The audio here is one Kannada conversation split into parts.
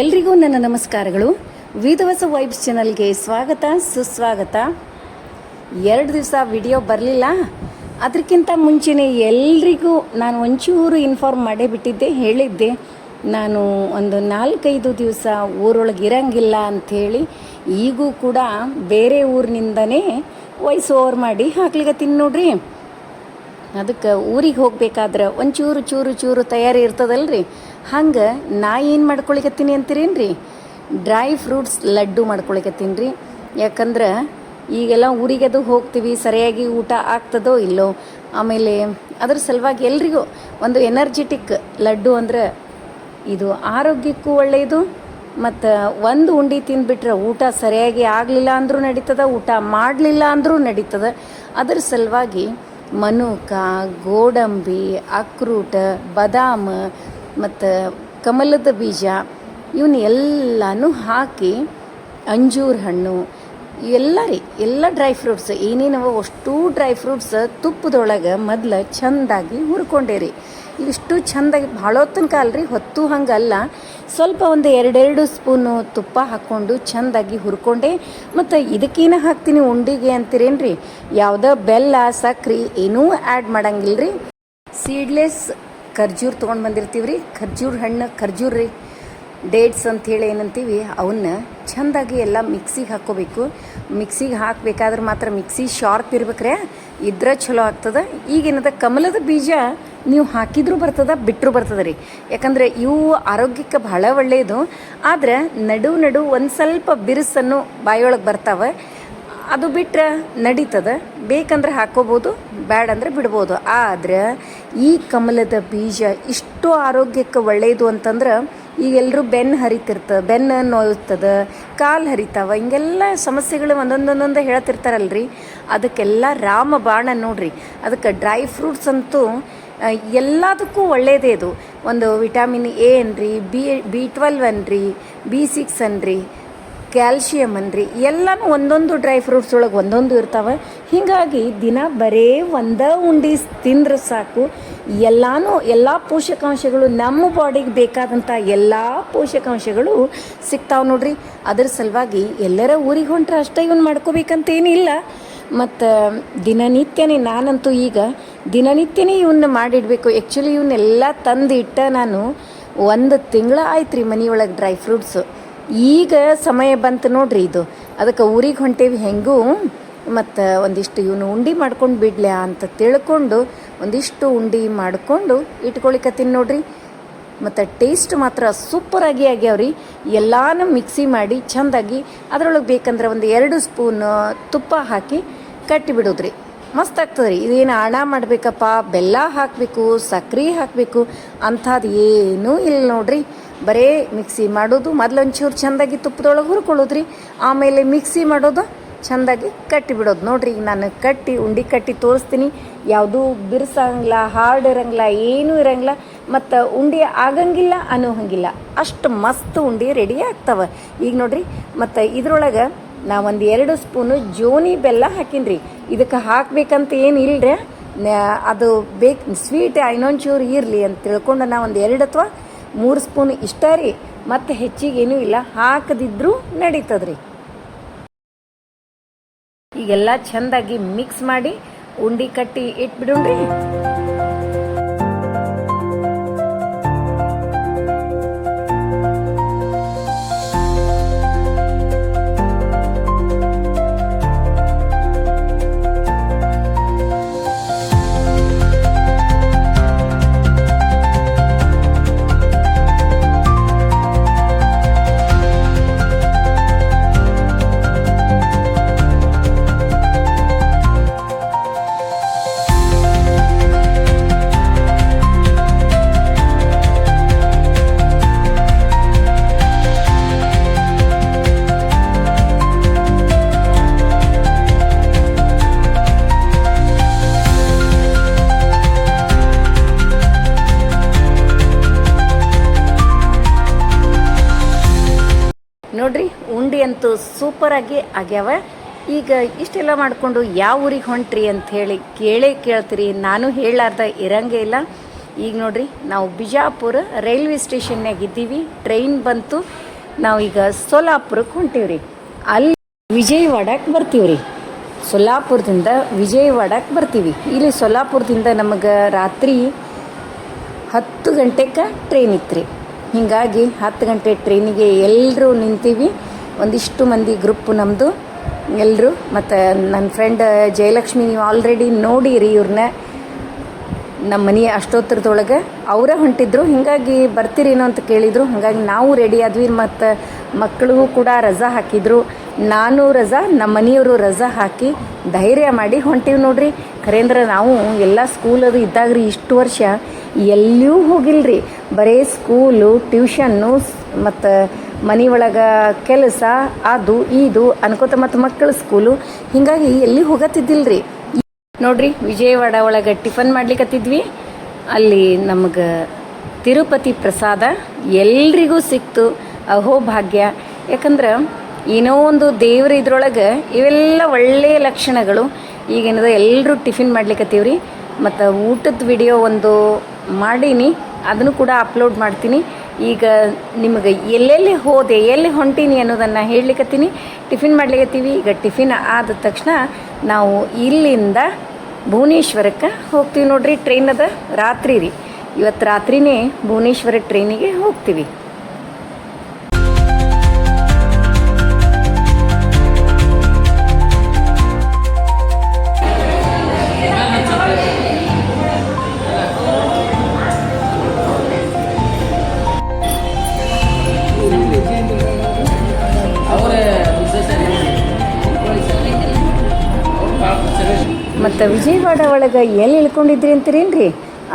ಎಲ್ರಿಗೂ ನನ್ನ ನಮಸ್ಕಾರಗಳು. ವಿಧವಸ ವೈಬ್ಸ್ ಚಾನಲ್ಗೆ ಸ್ವಾಗತ, ಸುಸ್ವಾಗತ. ಎರಡು ದಿವಸ ವಿಡಿಯೋ ಬರಲಿಲ್ಲ. ಅದಕ್ಕಿಂತ ಮುಂಚೆನೇ ಎಲ್ರಿಗೂ ನಾನು ಒಂಚೂರು ಇನ್ಫಾರ್ಮ್ ಮಾಡೇ ಬಿಟ್ಟಿದ್ದೆ, ಹೇಳಿದ್ದೆ. ನಾನು ಒಂದು ನಾಲ್ಕೈದು ದಿವಸ ಊರೊಳಗೆ ಇರಂಗಿಲ್ಲ ಅಂಥೇಳಿ. ಈಗೂ ಕೂಡ ಬೇರೆ ಊರಿನಿಂದನೇ ವಾಯ್ಸ್ ಓವರ್ ಮಾಡಿ ಹಾಕ್ಲಿಕತ್ತೀನಿ ನೋಡ್ರಿ. ಅದಕ್ಕೆ ಊರಿಗೆ ಹೋಗ್ಬೇಕಾದ್ರೆ ಒಂಚೂರು ಚೂರು ಚೂರು ತಯಾರಿ ಇರ್ತದಲ್ಲ ರೀ ಹಂಗೆ ನಾ ಏನು ಮಾಡ್ಕೊಳಿಕತ್ತೀನಿ ಅಂತೀರೇನು ರೀ ಡ್ರೈ ಫ್ರೂಟ್ಸ್ ಲಡ್ಡು ಮಾಡ್ಕೊಳಿಕತ್ತೀನಿ ರೀ ಯಾಕಂದ್ರೆ ಈಗೆಲ್ಲ ಊರಿಗೆ ಅದು ಹೋಗ್ತೀವಿ, ಸರಿಯಾಗಿ ಊಟ ಆಗ್ತದೋ ಇಲ್ಲೋ, ಆಮೇಲೆ ಅದ್ರ ಸಲುವಾಗಿ ಎಲ್ರಿಗೂ ಒಂದು ಎನರ್ಜೆಟಿಕ್ ಲಡ್ಡು ಅಂದ್ರೆ ಇದು ಆರೋಗ್ಯಕ್ಕೂ ಒಳ್ಳೆಯದು ಮತ್ತು ಒಂದು ಉಂಡಿ ತಿಂದುಬಿಟ್ರೆ ಊಟ ಸರಿಯಾಗಿ ಆಗಲಿಲ್ಲ ಅಂದರೂ ನಡೀತದೆ, ಊಟ ಮಾಡಲಿಲ್ಲ ಅಂದರೂ ನಡೀತದೆ. ಅದ್ರ ಸಲುವಾಗಿ ಮನುಕ, ಗೋಡಂಬಿ, ಅಕ್ರೂಟ, ಬಾದಾಮ ಮತ್ತು ಕಮಲದ ಬೀಜ ಇವನ್ನ ಎಲ್ಲನೂ ಹಾಕಿ ಅಂಜೂರ ಹಣ್ಣು, ಎಲ್ಲ ರೀ, ಎಲ್ಲ ಡ್ರೈ ಫ್ರೂಟ್ಸ್ ಏನೇನವ ಅಷ್ಟು ಡ್ರೈ ಫ್ರೂಟ್ಸ್ ತುಪ್ಪದೊಳಗೆ ಮೊದ್ಲು ಚೆಂದಾಗಿ ಹುರ್ಕೊಂಡೇರಿ. ಇವಿಷ್ಟು ಚೆಂದಾಗಿ ಭಾಳ ಹೊತ್ತನ ಕಾಲ ರೀ ಹೊತ್ತು ಹಂಗಲ್ಲ. ಸ್ವಲ್ಪ ಒಂದು ಎರಡೆರಡು ಸ್ಪೂನು ತುಪ್ಪ ಹಾಕ್ಕೊಂಡು ಚೆಂದಾಗಿ ಹುರ್ಕೊಂಡೆ. ಮತ್ತು ಇದಕ್ಕೇನು ಹಾಕ್ತೀನಿ ಉಂಡಿಗೆ ಅಂತೀರೇನ್ರಿ? ಯಾವುದೋ ಬೆಲ್ಲ, ಸಕ್ರೆ ಏನೂ ಆ್ಯಡ್ ಮಾಡಂಗಿಲ್ಲ ರೀ ಸೀಡ್ಲೆಸ್ ಖರ್ಜೂರ್ ತೊಗೊಂಡು ಬಂದಿರ್ತೀವಿ ರೀ ಖರ್ಜೂರ್ ಹಣ್ಣು, ಖರ್ಜೂರ್ ರೀ. ಡೇಟ್ಸ್ ಅಂಥೇಳಿ ಏನಂತೀವಿ ಅವನ್ನ ಚೆಂದಾಗಿ ಎಲ್ಲ ಮಿಕ್ಸಿಗೆ ಹಾಕ್ಕೋಬೇಕು. ಮಿಕ್ಸಿಗೆ ಹಾಕಬೇಕಾದ್ರೆ ಮಾತ್ರ ಮಿಕ್ಸಿ ಶಾರ್ಪ್ ಇರ್ಬೇಕ್ರೆ. ಇದ್ರೆ ಚಲೋ ಆಗ್ತದೆ. ಈಗೇನದ ಕಮಲದ ಬೀಜ ನೀವು ಹಾಕಿದ್ರೂ ಬರ್ತದ ಬಿಟ್ಟರು ಬರ್ತದೆ ರೀ. ಯಾಕಂದರೆ ಇವು ಆರೋಗ್ಯಕ್ಕೆ ಬಹಳ ಒಳ್ಳೆಯದು ಆದ್ರೆ ನಡು ನಡು ಒಂದು ಸ್ವಲ್ಪ ಬಿರುಸನ್ನು ಬಾಯೊಳಗೆ ಬರ್ತಾವೆ. ಅದು ಬಿಟ್ಟರೆ ನಡೀತದ. ಬೇಕಂದ್ರೆ ಹಾಕ್ಕೋಬೋದು ಬ್ಯಾಡ ಅಂದ್ರೆ ಬಿಡ್ಬೋದು. ಆದ್ರೆ ಈ ಕಮಲದ ಬೀಜ ಇಷ್ಟು ಆರೋಗ್ಯಕ್ಕೆ ಒಳ್ಳೆಯದು ಅಂತಂದ್ರೆ ಈಗ ಎಲ್ಲರೂ ಬೆನ್ನು ಹರಿತಿರ್ತದೆ ಬೆನ್ನು ನೋಯ್ತದ ಕಾಲು ಹರಿತಾವ, ಹಿಂಗೆಲ್ಲ ಸಮಸ್ಯೆಗಳು ಒಂದೊಂದೊಂದೊಂದು ಹೇಳ್ತಿರ್ತಾರಲ್ರಿ. ಅದಕ್ಕೆಲ್ಲ ರಾಮ ಬಾಣ ನೋಡ್ರಿ. ಅದಕ್ಕೆ ಡ್ರೈ ಫ್ರೂಟ್ಸ್ ಅಂತೂ ಎಲ್ಲದಕ್ಕೂ ಒಳ್ಳೆಯದೇ ಇದು. ಒಂದು ವಿಟಾಮಿನ್ ಎ ಅನ್ರಿ, ಬಿ ಬಿ ಟ್ವೆಲ್ವ್ ಅನ್ರಿ ಬಿ ಸಿಕ್ಸ್ ಅನ್ರಿ ಕ್ಯಾಲ್ಶಿಯಮ್ ಅನ್ರಿ, ಎಲ್ಲನೂ ಒಂದೊಂದು ಡ್ರೈ ಫ್ರೂಟ್ಸ್ ಒಳಗೆ ಒಂದೊಂದು ಇರ್ತಾವೆ. ಹೀಗಾಗಿ ದಿನ ಬರೇ ಒಂದ ಉಂಡಿ ತಿಂದ್ರೆ ಸಾಕು. ಎಲ್ಲಾನು ಎಲ್ಲ ಪೋಷಕಾಂಶಗಳು ನಮ್ಮ ಬಾಡಿಗೆ ಬೇಕಾದಂಥ ಎಲ್ಲ ಪೋಷಕಾಂಶಗಳು ಸಿಗ್ತಾವೆ ನೋಡ್ರಿ. ಅದ್ರ ಸಲುವಾಗಿ ಎಲ್ಲರ ಊರಿಗೆ ಹೊಂಟ್ರೆ ಅಷ್ಟೇ ಇವನ್ ಮಾಡ್ಕೋಬೇಕಂತ ಏನಿಲ್ಲ ಮತ್ತು ದಿನನಿತ್ಯನೇ ನಾನಂತೂ ಈಗ ದಿನನಿತ್ಯನೇ ಇವನ್ನ ಮಾಡಿಡಬೇಕು. ಆ್ಯಕ್ಚುಲಿ ಇವನ್ನೆಲ್ಲ ತಂದು ಇಟ್ಟ ನಾನು ಒಂದು ತಿಂಗಳ ಆಯ್ತು ರೀ ಮನೆಯೊಳಗೆ ಡ್ರೈ ಫ್ರೂಟ್ಸು ಈಗ ಸಮಯ ಬಂತು ನೋಡ್ರಿ ಇದು. ಅದಕ್ಕೆ ಊರಿಗೆ ಹೊಂಟೇವಿ ಹೆಂಗೂ, ಮತ್ತು ಒಂದಿಷ್ಟು ಇವನು ಉಂಡಿ ಮಾಡ್ಕೊಂಡು ಬಿಡ್ಲ್ಯಾ ಅಂತ ತಿಳ್ಕೊಂಡು ಒಂದಿಷ್ಟು ಉಂಡಿ ಮಾಡಿಕೊಂಡು ಇಟ್ಕೊಳಿಕತ್ತೀನಿ ನೋಡ್ರಿ. ಮತ್ತು ಟೇಸ್ಟ್ ಮಾತ್ರ ಸೂಪರಾಗಿ ಆಗ್ಯಾವ್ರಿ. ಎಲ್ಲಾನು ಮಿಕ್ಸಿ ಮಾಡಿ ಚೆಂದಾಗಿ ಅದರೊಳಗೆ ಬೇಕಂದ್ರೆ ಒಂದು ಎರಡು ಸ್ಪೂನ್ ತುಪ್ಪ ಹಾಕಿ ಕಟ್ಟಿ ಬಿಡೋದ್ರಿ ಮಸ್ತ್ ಆಗ್ತದೆ ರೀ ಇದೇನು ಹಣ ಮಾಡಬೇಕಪ್ಪ. ಬೆಲ್ಲ ಹಾಕಬೇಕು, ಸಕ್ರೆ ಹಾಕಬೇಕು ಅಂಥದ್ದು ಏನೂ ಇಲ್ಲ ನೋಡ್ರಿ. ಬರೇ ಮಿಕ್ಸಿ ಮಾಡೋದು ಮೊದಲೊಂಚೂರು ಚೆಂದಾಗಿ ತುಪ್ಪದೊಳಗೆ ಹುರ್ಕೊಳ್ಳೋದ್ರಿ. ಆಮೇಲೆ ಮಿಕ್ಸಿ ಮಾಡೋದು, ಚೆಂದಾಗಿ ಕಟ್ಟಿ ಬಿಡೋದು ನೋಡ್ರಿ. ಈಗ ನಾನು ಕಟ್ಟಿ, ಉಂಡಿ ಕಟ್ಟಿ ತೋರಿಸ್ತೀನಿ. ಯಾವುದೂ ಬಿರ್ಸಂಗಿಲ್ಲ ಹಾರ್ಡ್ ಇರಂಗಿಲ್ಲ ಏನೂ ಇರಂಗಿಲ್ಲ ಮತ್ತು ಉಂಡಿ ಆಗಂಗಿಲ್ಲ ಅನ್ನೋ ಹಂಗಿಲ್ಲ ಅಷ್ಟು ಮಸ್ತ್ ಉಂಡಿ ರೆಡಿ ಆಗ್ತವೆ. ಈಗ ನೋಡ್ರಿ, ಮತ್ತು ಇದ್ರೊಳಗೆ ನಾ ಒಂದು ಎರಡು ಸ್ಪೂನು ಜೋನಿ ಬೆಲ್ಲ ಹಾಕೀನಿ ಇದಕ್ಕೆ ಹಾಕ್ಬೇಕಂತ ಏನು ಇಲ್ಲರೆ ಅದು ಬೇಕು, ಸ್ವೀಟ್ ಇನ್ನೊಂಚೂರು ಇರಲಿ ಅಂತ ತಿಳ್ಕೊಂಡು ನಾ ಒಂದು ಎರಡು ಅಥವಾ ಮೂರು ಸ್ಪೂನ್ ಇಷ್ಟ ರೀ. ಮತ್ತು ಹೆಚ್ಚಿಗೆ ಏನೂ ಇಲ್ಲ. ಹಾಕದಿದ್ರೂ ನಡೀತದ್ರಿ. ಈಗೆಲ್ಲ ಚೆಂದಾಗಿ ಮಿಕ್ಸ್ ಮಾಡಿ ಉಂಡಿ ಕಟ್ಟಿ ಇಟ್ಬಿಡೋಣ್ರಿ. ಅಂತೂ ಸೂಪರಾಗಿ ಆಗ್ಯಾವ. ಈಗ ಇಷ್ಟೆಲ್ಲ ಮಾಡಿಕೊಂಡು ಯಾವ ಊರಿಗೆ ಹೊಂಟ್ರಿ ಅಂತ ಹೇಳಿ ಕೇಳೇ ಕೇಳ್ತೀರಿ. ನಾನು ಹೇಳಾರ್ದ ಇರಂಗೇ ಇಲ್ಲ. ಈಗ ನೋಡ್ರಿ, ನಾವು ಬಿಜಾಪುರ ರೈಲ್ವೆ ಸ್ಟೇಷನ್ನಾಗ ಇದ್ದೀವಿ. ಟ್ರೈನ್ ಬಂತು. ನಾವು ಈಗ ಸೋಲಾಪುರಕ್ಕೆ ಹೊಂಟೀವ್ರಿ. ಅಲ್ಲಿ ವಿಜಯವಾಡಕ್ಕೆ ಬರ್ತೀವಿ ರೀ ಸೊಲ್ಲಾಪುರದಿಂದ ವಿಜಯವಾಡಕ್ಕೆ ಬರ್ತೀವಿ. ಇಲ್ಲಿ ಸೊಲ್ಲಾಪುರದಿಂದ ನಮಗೆ ರಾತ್ರಿ ಹತ್ತು ಗಂಟೆಗೆ ಟ್ರೈನ್ ಇತ್ತು ರೀ ಹೀಗಾಗಿ ಹತ್ತು ಗಂಟೆ ಟ್ರೈನಿಗೆ ಎಲ್ಲರೂ ನಿಂತೀವಿ. ಒಂದಿಷ್ಟು ಮಂದಿ ಗ್ರೂಪ್ ನಮ್ಮದು ಎಲ್ಲರೂ ಮತ್ತು ನನ್ನ ಫ್ರೆಂಡ್ ಜಯಲಕ್ಷ್ಮಿ ನೀವು ಆಲ್ರೆಡಿ ನೋಡಿರಿ ಇವ್ರನ್ನ ನಮ್ಮ ಮನೆ ಅಷ್ಟೋತ್ತರದೊಳಗೆ ಅವರೇ ಹೊಂಟಿದ್ರು, ಹೀಗಾಗಿ ಬರ್ತೀರೇನೋ ಅಂತ ಕೇಳಿದರು. ಹಾಗಾಗಿ ನಾವು ರೆಡಿ ಆದ್ವಿ, ಮತ್ತು ಮಕ್ಕಳಿಗೂ ಕೂಡ ರಜಾ ಹಾಕಿದ್ರು. ನಾನು ರಜಾ ನಮ್ಮ ಮನೆಯವರು ರಜಾ ಹಾಕಿ ಧೈರ್ಯ ಮಾಡಿ ಹೊಂಟೀವಿ ನೋಡ್ರಿ. ಖರೇಂದ್ರ, ನಾವು ಎಲ್ಲ ಸ್ಕೂಲದು ಇದ್ದಾಗ ರೀ ಇಷ್ಟು ವರ್ಷ ಎಲ್ಲಿಯೂ ರೀ ಬರೀ ಸ್ಕೂಲು ಟ್ಯೂಷನ್ನು ಮತ್ತು ಮನೆ ಒಳಗೆ ಕೆಲಸ, ಅದು, ಇದು, ಅನ್ಕೋತ ಮತ್ತು ಮಕ್ಕಳ ಸ್ಕೂಲು ಹೀಗಾಗಿ ಎಲ್ಲಿ ಹೋಗತ್ತಿದ್ದಿಲ್ರಿ? ನೋಡ್ರಿ, ವಿಜಯವಾಡ ಒಳಗೆ ಟಿಫನ್ ಮಾಡ್ಲಿಕ್ಕತ್ತಿದ್ವಿ ಅಲ್ಲಿ ನಮಗೆ ತಿರುಪತಿ ಪ್ರಸಾದ ಎಲ್ರಿಗೂ ಸಿಕ್ತು. ಅಹೋ ಭಾಗ್ಯ. ಯಾಕಂದ್ರೆ ಏನೋ ಒಂದು ದೇವ್ರ ಇದ್ರೊಳಗೆ ಇವೆಲ್ಲ ಒಳ್ಳೆಯ ಲಕ್ಷಣಗಳು. ಈಗೇನದ ಎಲ್ಲರೂ ಟಿಫಿನ್ ಮಾಡ್ಲಿಕ್ಕತ್ತೀವ್ರಿ ಮತ್ತು ಊಟದ ವಿಡಿಯೋ ಒಂದು ಮಾಡೀನಿ. ಅದನ್ನು ಕೂಡ ಅಪ್ಲೋಡ್ ಮಾಡ್ತೀನಿ. ಈಗ ನಿಮಗೆ ಎಲ್ಲೆಲ್ಲಿ ಹೋದೆ, ಎಲ್ಲಿ ಹೊಂಟೀನಿ ಅನ್ನೋದನ್ನು ಹೇಳಲಿಕ್ಕತ್ತೀನಿ ಟಿಫಿನ್ ಮಾಡ್ಲಿಕ್ಕತ್ತೀವಿ ಈಗ ಟಿಫಿನ್ ಆದ ತಕ್ಷಣ ನಾವು ಇಲ್ಲಿಂದ ಭುವನೇಶ್ವರಕ್ಕೆ ಹೋಗ್ತೀವಿ ನೋಡ್ರಿ, ಟ್ರೈನ್ ಅದ ರಾತ್ರಿ ರೀ. ಇವತ್ತು ರಾತ್ರಿನೇ ಭುವನೇಶ್ವರ ಟ್ರೈನಿಗೆ ಹೋಗ್ತೀವಿ. ವಿಜಯವಾಡ ಒಳಗೆ ಎಲ್ಲಿ ಇಳ್ಕೊಂಡಿದ್ರಿ ಅಂತೀರೇನ್ರಿ?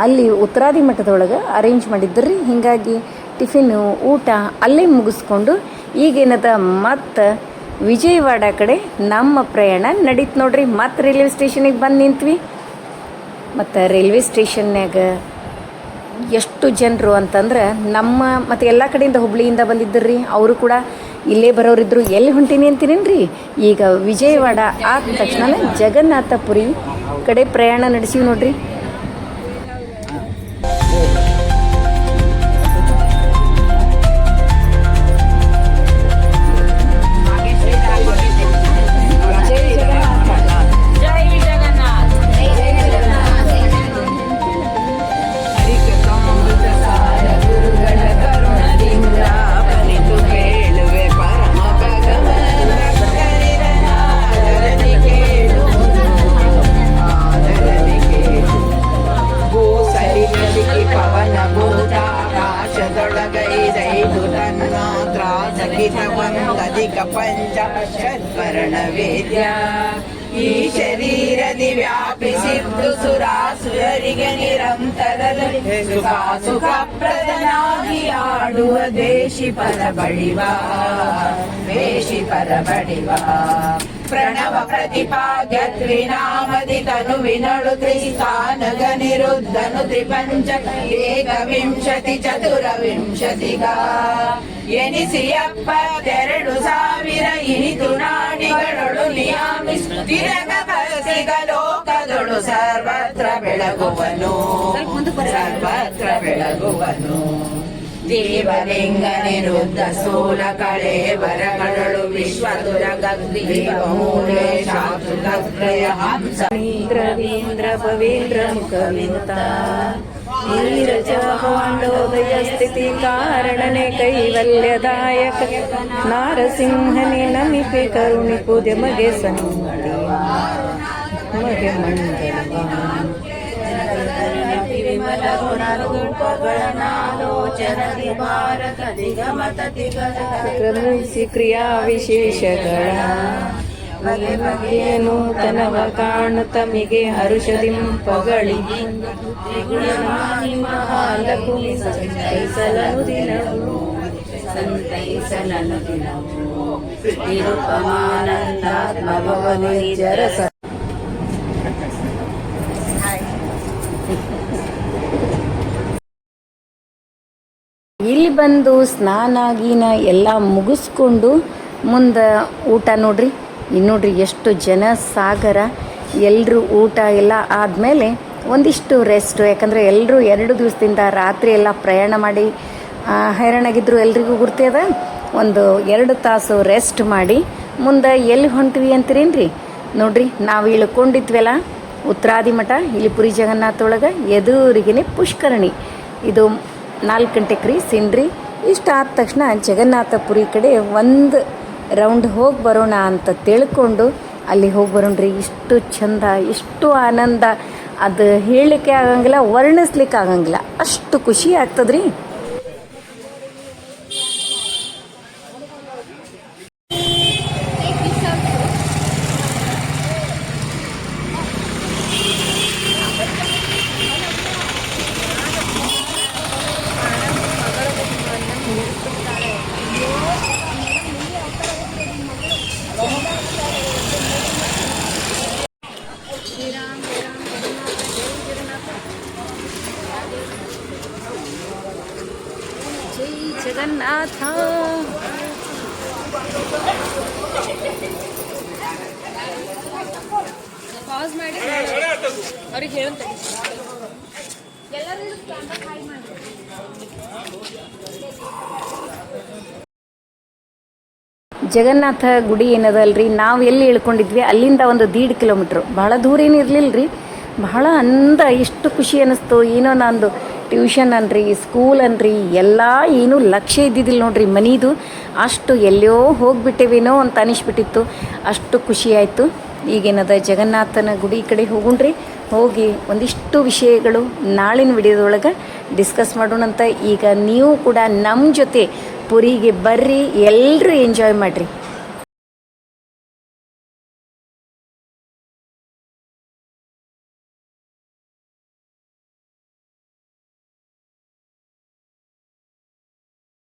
ಅಲ್ಲಿ ಉತ್ತರಾದಿ ಮಠದೊಳಗೆ ಅರೇಂಜ್ ಮಾಡಿದ್ರಿ ಹೀಗಾಗಿ ಟಿಫಿನ್ನು ಊಟ ಅಲ್ಲೇ ಮುಗಿಸ್ಕೊಂಡು ಈಗೇನದ ಮತ್ತು ವಿಜಯವಾಡ ಕಡೆ ನಮ್ಮ ಪ್ರಯಾಣ ನಡೀತು ನೋಡ್ರಿ. ಮತ್ತೆ ರೈಲ್ವೆ ಸ್ಟೇಷನಿಗೆ ಬಂದು ನಿಂತ್ವಿ. ಮತ್ತು ರೈಲ್ವೆ ಸ್ಟೇಷನ್ನಾಗ ಎಷ್ಟು ಜನರು ಅಂತಂದ್ರೆ ನಮ್ಮ ಮತ್ತು ಎಲ್ಲ ಕಡೆಯಿಂದ ಹುಬ್ಳಿಯಿಂದ ಬಂದಿದ್ದರ್ರಿ. ಅವರು ಕೂಡ ಇಲ್ಲೇ ಬರೋರಿದ್ರು. ಎಲ್ಲಿ ಹೊಂಟೀನಿ ಅಂತೀನೇನ್ರಿ ಈಗ ವಿಜಯವಾಡ ಆದ ತಕ್ಷಣ ಜಗನ್ನಾಥಪುರಿ ಕಡೆ ಪ್ರಯಾಣ ನಡೆಸಿವಿ ನೋಡ್ರಿ. ನಿರಂತರದಲ್ಲಿ ಸುಖ ಸುಖಪ್ರದನಾಗಿ ಆಡುವ ದೇಶಿ ಪದ ಬಳಿವ ದೇಶಿ ಪರ ಬಳಿವ ಪ್ರಣವ ಪ್ರತಿಪಾದ್ಯ ತ್ರಿನಾಮದಿ ತನುವಿನಳು ತ್ರಿಸ್ಥಾನಗ ನಿರುದ್ಧನು ತ್ರಿಪಂಚ ಏಕವಿಂಶತಿ ಚತುರವಿಂಶತಿಗ ಎನಿಸಿ ಎರಡು ಸಾವಿರ ಇನಿತು ನಾಡಿಗಳೊಳು ನಿಯಾಮಿಸಿ ತಿರಗ ಬಸಿಗ ಲೋಕದೊಳು ಸರ್ವತ್ರ ಬೆಳಗುವನು ಸರ್ವತ್ರ ಬೆಳಗುವನು ದೇವಲಿಂಗ ನಿರುದ್ಧ ಸ್ಥೂಲ ಕಳೆ ವರಗಳಳು ವಿಶ್ವದುರಗಗ್ರೀವಮೂಲೆ ಶಾತುಲತ್ರಯ ಹಂಸ ರವೀಂದ್ರ ಪವೀಂದ್ರ ಮುಖವಿಂತ ನೀರಜ ಪಾಂಡೋದಯ ಸ್ಥಿತಿ ಕಾರಣನೆ ಕೈವಲ್ಯದಾಯಕ ನಾರಸಿಂಹನೆ ನಮಿಪೆ ಕರುಣಿ ಪೂಜೆ ಮಗೆ ಸನ್ಮತಿ ಮಗೆ ಮಂಗಳವಾನ್ ವಿಮಲ ಗುಣರೂಪಗಳನಾಲೋಚನದಿ ಭಾರತ ದಿಗಮತ ದಿಗದ ಕ್ರಮಿಸಿ ಕ್ರಿಯಾ ವಿಶೇಷಗಳ ಬಗೆ ಬಗೆಯ ನೂತನವ ಕಾಣು ತಮಿಗೆ ಹರುಷದಿಂಪಗಳಿ ಮಹಾಲಕುಮಿ ಸಂತೈಸಲನು ದಿನವು ಸಂತೈಸಲನು ದಿನವು ನಿರುಪಮಾನಂದಾತ್ಮಭವನು ನಿಜರಸ ಇಲ್ಲಿ ಬಂದು ಸ್ನಾನ ಗೀನ ಎಲ್ಲ ಮುಗಿಸ್ಕೊಂಡು ಮುಂದೆ ಊಟ ನೋಡ್ರಿ. ಇನ್ನು ನೋಡ್ರಿ ಎಷ್ಟು ಜನ ಸಾಗರ ಎಲ್ಲರೂ ಊಟ ಎಲ್ಲ ಆದಮೇಲೆ ಒಂದಿಷ್ಟು ರೆಸ್ಟು ಯಾಕಂದರೆ ಎಲ್ಲರೂ ಎರಡು ದಿವಸದಿಂದ ರಾತ್ರಿ ಎಲ್ಲ ಪ್ರಯಾಣ ಮಾಡಿ ಹೈರಾಣಾಗಿದ್ದರು ಎಲ್ರಿಗೂ ಗುರ್ತಿ ಅದ. ಒಂದು ಎರಡು ತಾಸು ರೆಸ್ಟ್ ಮಾಡಿ ಮುಂದೆ ಎಲ್ಲಿ ಹೊಂಟ್ವಿ ಅಂತೀರೇನ್ರಿ? ನೋಡ್ರಿ, ನಾವು ಇಳ್ಕೊಂಡಿದ್ವಲ್ಲ ಉತ್ತರಾದಿ ಮಠ, ಇಲ್ಲಿ ಪುರಿ ಜಗನ್ನಾಥ ಒಳಗೆ ಎದುರಿಗೇನೆ ಪುಷ್ಕರಣಿ. ಇದು ನಾಲ್ಕು ಗಂಟೆಗೆ ರೀ ಸಿಂಡ್ರಿ ಇಷ್ಟ ಆದ ತಕ್ಷಣ ಜಗನ್ನಾಥಪುರಿ ಕಡೆ ಒಂದು ರೌಂಡ್ ಹೋಗಿ ಬರೋಣ ಅಂತ ತಿಳ್ಕೊಂಡು ಅಲ್ಲಿ ಹೋಗಿ ಬರೋಣ್ರಿ ಇಷ್ಟು ಚಂದ, ಇಷ್ಟು ಆನಂದ. ಅದು ಹೇಳಲಿಕ್ಕೆ ಆಗಂಗಿಲ್ಲ, ವರ್ಣಿಸ್ಲಿಕ್ಕೆ ಆಗಂಗಿಲ್ಲ. ಅಷ್ಟು ಖುಷಿ ಆಗ್ತದ್ರಿ ಜೈ ಜಗನ್ನಾಥ ಪಾಸ್ ಮಾಡಿ. ಅವ್ರಿಗೆ ಹೇಳುತ್ತೆ. ಜಗನ್ನಾಥ ಗುಡಿ ಏನದಲ್ರಿ? ನಾವು ಎಲ್ಲಿ ಇಳ್ಕೊಂಡಿದ್ವಿ? ಅಲ್ಲಿಂದ ಒಂದು ದೀಡ್ ಕಿಲೋಮೀಟ್ರ್. ಭಾಳ ದೂರ ಏನು ಇರಲಿಲ್ಲ ರೀ ಬಹಳ ಅಂದ ಎಷ್ಟು ಖುಷಿ ಅನ್ನಿಸ್ತು ಏನೋ ನಂದು ಟ್ಯೂಷನ್ ಅನ್ರಿ ಸ್ಕೂಲ್ ಅನ್ರಿ ಎಲ್ಲ ಏನೂ ಲಕ್ಷ್ಯ ಇದ್ದಿದ್ದಿಲ್ಲ ನೋಡ್ರಿ ಮನೀದು. ಅಷ್ಟು ಎಲ್ಲೋ ಹೋಗಿಬಿಟ್ಟೇವೇನೋ ಅಂತ ಅನಿಸ್ಬಿಟ್ಟಿತ್ತು. ಅಷ್ಟು ಖುಷಿ ಆಯಿತು. ಈಗೇನದ ಜಗನ್ನಾಥನ ಗುಡಿ ಕಡೆ ಹೋಗುಣ್ರಿ. ಹೋಗಿ ಒಂದಿಷ್ಟು ವಿಷಯಗಳು ನಾಳಿನ ವಿಡಿಯೋದೊಳಗೆ ಡಿಸ್ಕಸ್ ಮಾಡೋಣಂತ ಈಗ ನೀವು ಕೂಡ ನಮ್ಮ ಜೊತೆ ಪುರಿಗೆ ಬರ್ರಿ ಎಲ್ಲರೂ ಎಂಜಾಯ್ ಮಾಡಿರಿ.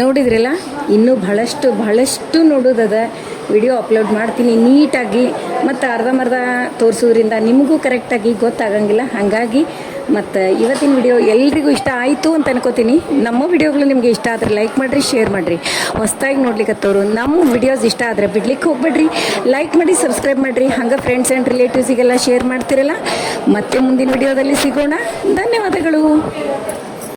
ನೋಡಿದ್ರಲ್ಲ? ಇನ್ನೂ ಬಹಳಷ್ಟು ಬಹಳಷ್ಟು ನೋಡೋದದ ವಿಡಿಯೋ ಅಪ್ಲೋಡ್ ಮಾಡ್ತೀನಿ ನೀಟಾಗಿ. ಮತ್ತು ಅರ್ಧಂಬರ್ಧ ತೋರಿಸೋದ್ರಿಂದ ನಿಮಗೂ ಕರೆಕ್ಟಾಗಿ ಗೊತ್ತಾಗಂಗಿಲ್ಲ. ಹಾಗಾಗಿ ಮತ್ತು ಇವತ್ತಿನ ವಿಡಿಯೋ ಎಲ್ರಿಗೂ ಇಷ್ಟ ಆಯಿತು ಅಂತ ಅನ್ಕೋತೀನಿ. ನಮ್ಮ ವಿಡಿಯೋಗಳು ನಿಮಗೆ ಇಷ್ಟ ಆದರೆ ಲೈಕ್ ಮಾಡಿರಿ ಶೇರ್ ಮಾಡಿರಿ. ಹೊಸ್ದಾಗಿ ನೋಡ್ಲಿಕ್ಕತ್ತವರು ನಮ್ಮ ವಿಡಿಯೋಸ್ ಇಷ್ಟ ಆದರೆ ಬಿಡ್ಲಿಕ್ಕೆ ಹೋಗ್ಬೇಡ್ರಿ. ಲೈಕ್ ಮಾಡಿ ಸಬ್ಸ್ಕ್ರೈಬ್ ಮಾಡಿರಿ. ಹಂಗೆ ಫ್ರೆಂಡ್ಸ್ ಆ್ಯಂಡ್ ರಿಲೇಟಿವ್ಸಿಗೆಲ್ಲ ಶೇರ್ ಮಾಡ್ತಿರಲ್ಲ. ಮತ್ತೆ ಮುಂದಿನ ವಿಡಿಯೋದಲ್ಲಿ ಸಿಗೋಣ. ಧನ್ಯವಾದಗಳು.